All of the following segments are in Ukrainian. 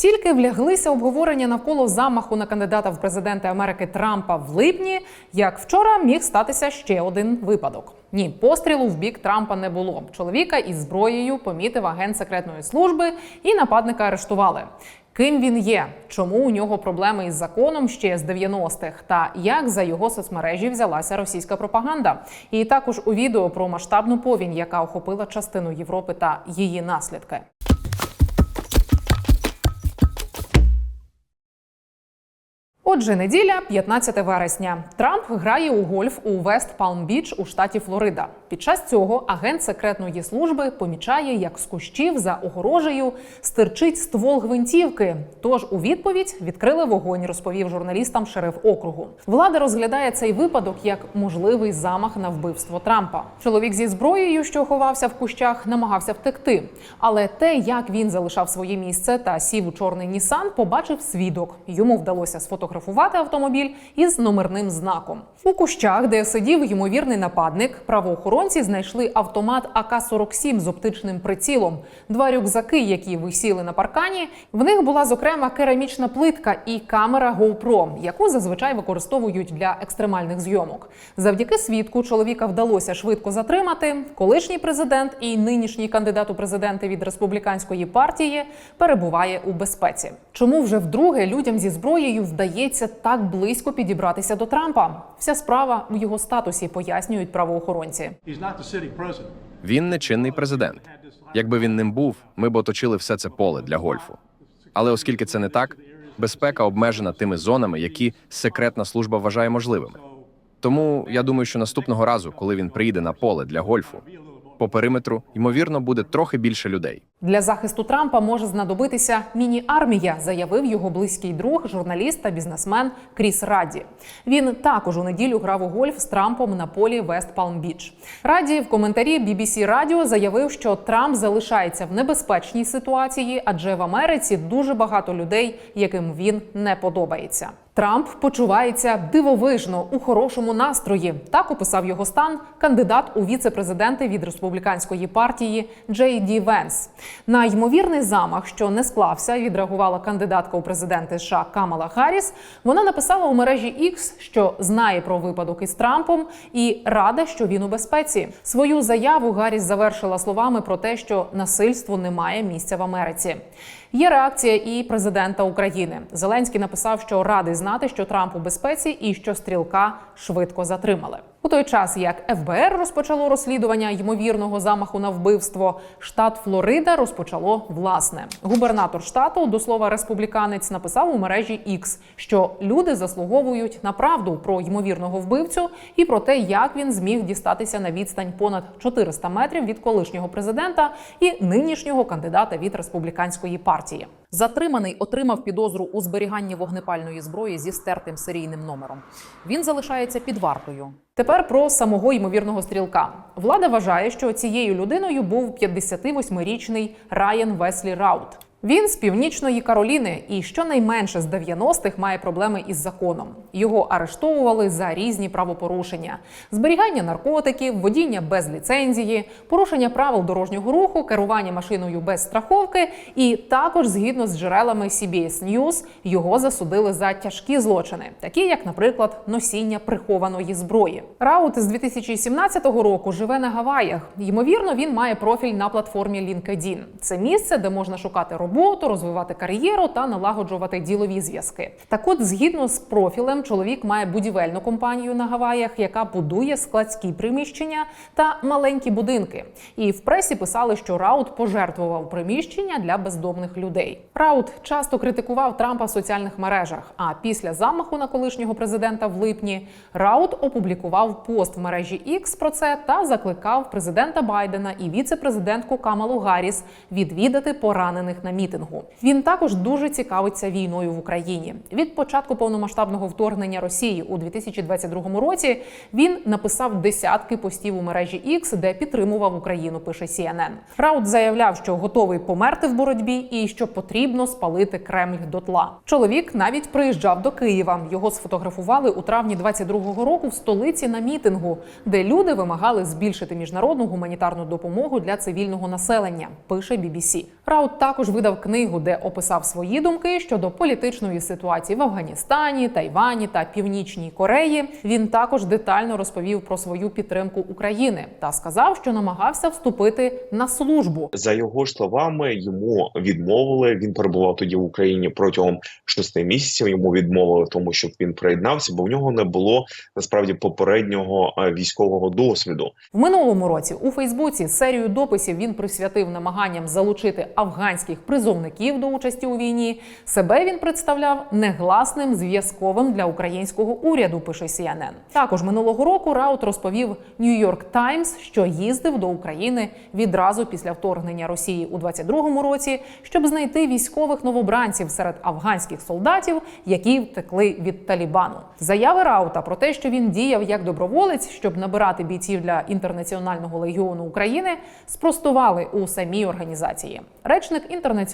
Тільки вляглися обговорення навколо замаху на кандидата в президенти Америки Трампа в липні, як вчора міг статися ще один випадок. Ні, пострілу в бік Трампа не було. Чоловіка із зброєю помітив агент секретної служби і нападника арештували. Ким він є, чому у нього проблеми із законом ще з 90-х, та як за його соцмережі взялася російська пропаганда, і також у відео про масштабну повінь, яка охопила частину Європи та її наслідки. Отже, неділя, 15 вересня. Трамп грає у гольф у Вест Палм Біч у штаті Флорида. Під час цього агент секретної служби помічає, як з кущів за огорожею стирчить ствол гвинтівки. Тож у відповідь відкрили вогонь, розповів журналістам шериф округу. Влада розглядає цей випадок як можливий замах на вбивство Трампа. Чоловік зі зброєю, що ховався в кущах, намагався втекти. Але те, як він залишав своє місце та сів у чорний Нісан, побачив свідок. Йому вдалося сфотографувати автомобіль із номерним знаком. У кущах, де сидів ймовірний нападник, правоохоронці знайшли автомат АК-47 з оптичним прицілом, два рюкзаки, які висіли на паркані. В них була зокрема керамічна плитка і камера GoPro, яку зазвичай використовують для екстремальних зйомок. Завдяки свідку чоловіка вдалося швидко затримати. Колишній президент і нинішній кандидат у президенти від республіканської партії перебуває у безпеці. Чому вже вдруге людям зі зброєю вдається так близько підібратися до Трампа? Вся справа в його статусі, пояснюють правоохоронці. Він не чинний президент. Якби він ним був, ми б оточили все це поле для гольфу. Але оскільки це не так, безпека обмежена тими зонами, які секретна служба вважає можливими. Тому я думаю, що наступного разу, коли він приїде на поле для гольфу, по периметру ймовірно буде трохи більше людей. Для захисту Трампа може знадобитися міні-армія, заявив його близький друг, журналіст та бізнесмен Кріс Раді. Він також у неділю грав у гольф з Трампом на полі Вест Палм Біч. Раді в коментарі BBC Радіо заявив, що Трамп залишається в небезпечній ситуації, адже в Америці дуже багато людей, яким він не подобається. Трамп почувається дивовижно у хорошому настрої. Так описав його стан кандидат у віце-президенти від республіканської партії Джей Ді Венс. На ймовірний замах, що не склався, відреагувала кандидатка у президенти США Камала Харріс. Вона написала у мережі X, що знає про випадок із Трампом і рада, що він у безпеці. Свою заяву Гарріс завершила словами про те, що насильство не має місця в Америці. Є реакція і президента України. Зеленський написав, що радий знати, що Трамп у безпеці і що стрілка швидко затримали. Той час, як ФБР розпочало розслідування ймовірного замаху на вбивство, штат Флорида розпочало власне. Губернатор штату, до слова республіканець, написав у мережі X, що люди заслуговують на правду про ймовірного вбивцю і про те, як він зміг дістатися на відстань понад 400 метрів від колишнього президента і нинішнього кандидата від республіканської партії. Затриманий отримав підозру у зберіганні вогнепальної зброї зі стертим серійним номером. Він залишається під вартою. Тепер про самого ймовірного стрілка. Влада вважає, що цією людиною був 58-річний Райан Веслі Раут. Він з північної Кароліни і щонайменше з 90-х має проблеми із законом. Його арештовували за різні правопорушення: зберігання наркотиків, водіння без ліцензії, порушення правил дорожнього руху, керування машиною без страховки. І також, згідно з джерелами CBS News, його засудили за тяжкі злочини, такі як, наприклад, носіння прихованої зброї. Раут з 2017 року живе на Гаваях. Ймовірно, він має профіль на платформі LinkedIn. Це місце, де можна шукати роботу, розвивати кар'єру та налагоджувати ділові зв'язки. Так, от, згідно з профілем, чоловік має будівельну компанію на Гаваях, яка будує складські приміщення та маленькі будинки. І в пресі писали, що Раут пожертвував приміщення для бездомних людей. Раут часто критикував Трампа в соціальних мережах. А після замаху на колишнього президента в липні Раут опублікував пост в мережі X про це та закликав президента Байдена і віце-президентку Камалу Гарріс відвідати поранених на мітингу. Він також дуже цікавиться війною в Україні. Від початку повномасштабного вторгнення Росії у 2022 році він написав десятки постів у мережі X, де підтримував Україну. Пише CNN. Раут заявляв, що готовий померти в боротьбі і що потрібно спалити Кремль дотла. Чоловік навіть приїжджав до Києва. Його сфотографували у травні 22-го року в столиці на мітингу, де люди вимагали збільшити міжнародну гуманітарну допомогу для цивільного населення. Пише BBC. Раут також видав видав книгу, де описав свої думки щодо політичної ситуації в Афганістані, Тайвані та Північній Кореї. Він також детально розповів про свою підтримку України та сказав, що намагався вступити на службу. За його ж словами, йому відмовили. Він перебував тоді в Україні протягом шести місяців. Йому відмовили тому, щоб він приєднався, бо в нього не було насправді попереднього е, військового досвіду. В минулому році у Фейсбуці серію дописів він присвятив намаганням залучити афганських призовників до участі у війні. Себе він представляв негласним зв'язковим для українського уряду. Пише CNN. Також минулого року Раут розповів Нью-Йорк Таймс, що їздив до України відразу після вторгнення Росії у 22-му році, щоб знайти військових новобранців серед афганських солдатів, які втекли від Талібану. Заяви Раута про те, що він діяв як доброволець, щоб набирати бійців для інтернаціонального легіону України, спростували у самій організації. Речник інтернаціонального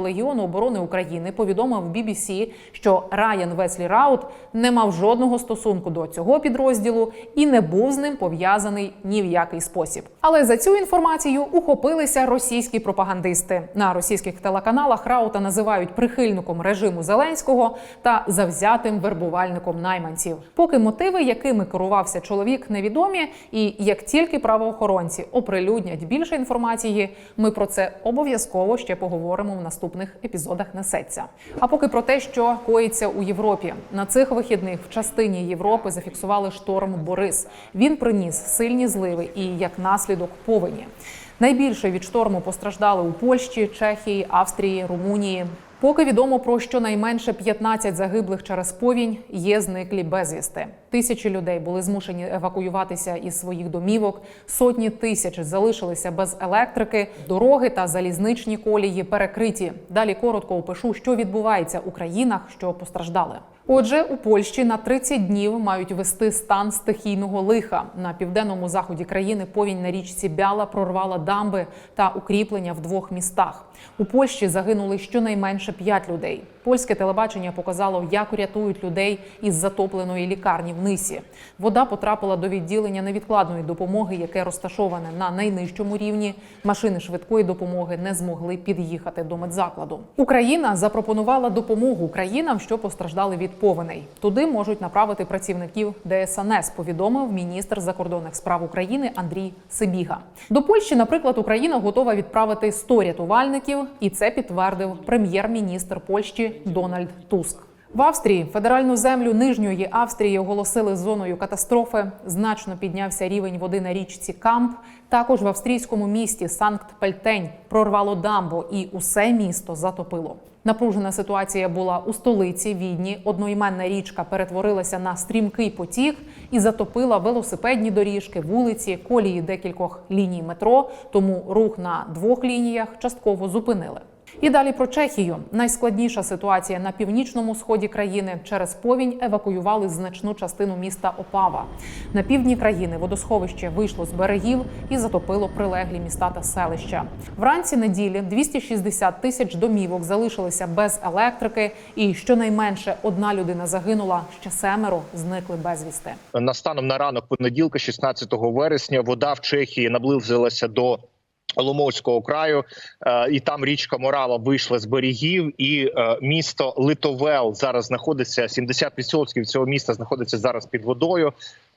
легіону оборони України повідомив BBC, що Райан Веслі Раут не мав жодного стосунку до цього підрозділу і не був з ним пов'язаний ні в який спосіб. Але за цю інформацію ухопилися російські пропагандисти. На російських телеканалах Раута називають прихильником режиму Зеленського та завзятим вербувальником найманців. Поки мотиви, якими керувався чоловік, невідомі, і як тільки правоохоронці оприлюднять більше інформації, ми про це обов'язково ще поговоримо в наступних епізодах несеться. А поки про те, що коїться у Європі, на цих вихідних в частині Європи зафіксували шторм Борис. Він приніс сильні зливи і як наслідок повені. Найбільше від шторму постраждали у Польщі, Чехії, Австрії, Румунії. Поки відомо про щонайменше 15 загиблих через повінь, є зниклі безвісти. Тисячі людей були змушені евакуюватися із своїх домівок. Сотні тисяч залишилися без електрики. Дороги та залізничні колії перекриті. Далі коротко опишу, що відбувається у країнах, що постраждали. Отже, у Польщі на 30 днів мають вести стан стихійного лиха. На південному заході країни повінь на річці Бяла прорвала дамби та укріплення в двох містах. У Польщі загинули щонайменше 5 людей. Польське телебачення показало, як рятують людей із затопленої лікарні в Нисі. Вода потрапила до відділення невідкладної допомоги, яке розташоване на найнижчому рівні. Машини швидкої допомоги не змогли під'їхати до медзакладу. Україна запропонувала допомогу країнам, що постраждали від повеней. Туди можуть направити працівників ДСНС. Повідомив міністр закордонних справ України Андрій Сибіга. До Польщі, наприклад, Україна готова відправити 100 рятувальників, і це підтвердив прем'єр-міністр Польщі Дональд Туск. В Австрії федеральну землю Нижньої Австрії оголосили зоною катастрофи. Значно піднявся рівень води на річці Камп. Також в австрійському місті Санкт-Пельтень прорвало дамбу, і усе місто затопило. Напружена ситуація була у столиці Відні. Одноіменна річка перетворилася на стрімкий потік і затопила велосипедні доріжки, вулиці, колії декількох ліній метро. Тому рух на двох лініях частково зупинили. І далі про Чехію. Найскладніша ситуація на північному сході країни. Через повінь евакуювали значну частину міста Опава. На півдні країни водосховище вийшло з берегів і затопило прилеглі міста та селища. Вранці неділі 260 тисяч домівок залишилися без електрики, і щонайменше одна людина загинула. Ще семеро зникли безвісти. настаном на ранок понеділка, 16 вересня, вода в Чехії наблизилася до. Ломовського краю, е, і там річка Морава вийшла з берегів, і е, місто Литовел зараз знаходиться 70% цього міста знаходиться зараз під водою.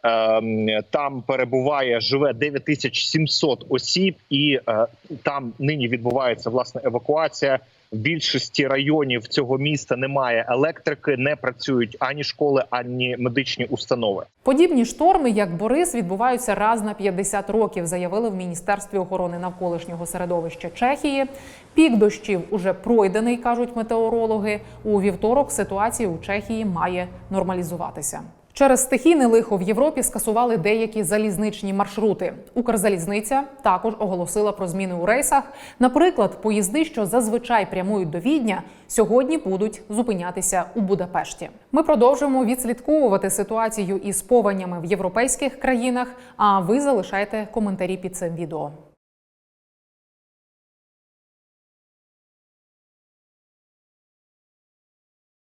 Е, Там перебуває живе 9700 осіб, і е, там нині відбувається власне евакуація. В більшості районів цього міста немає електрики, не працюють ані школи, ані медичні установи. Подібні шторми, як Борис, відбуваються раз на 50 років, заявили в міністерстві охорони навколишнього середовища Чехії. Пік дощів уже пройдений, кажуть метеорологи. У вівторок ситуація у Чехії має нормалізуватися. Через стихійне лихо в Європі скасували деякі залізничні маршрути. Укрзалізниця також оголосила про зміни у рейсах. Наприклад, поїзди, що зазвичай прямують до Відня, сьогодні будуть зупинятися у Будапешті. Ми продовжуємо відслідковувати ситуацію із повенями в європейських країнах. А ви залишайте коментарі під цим відео.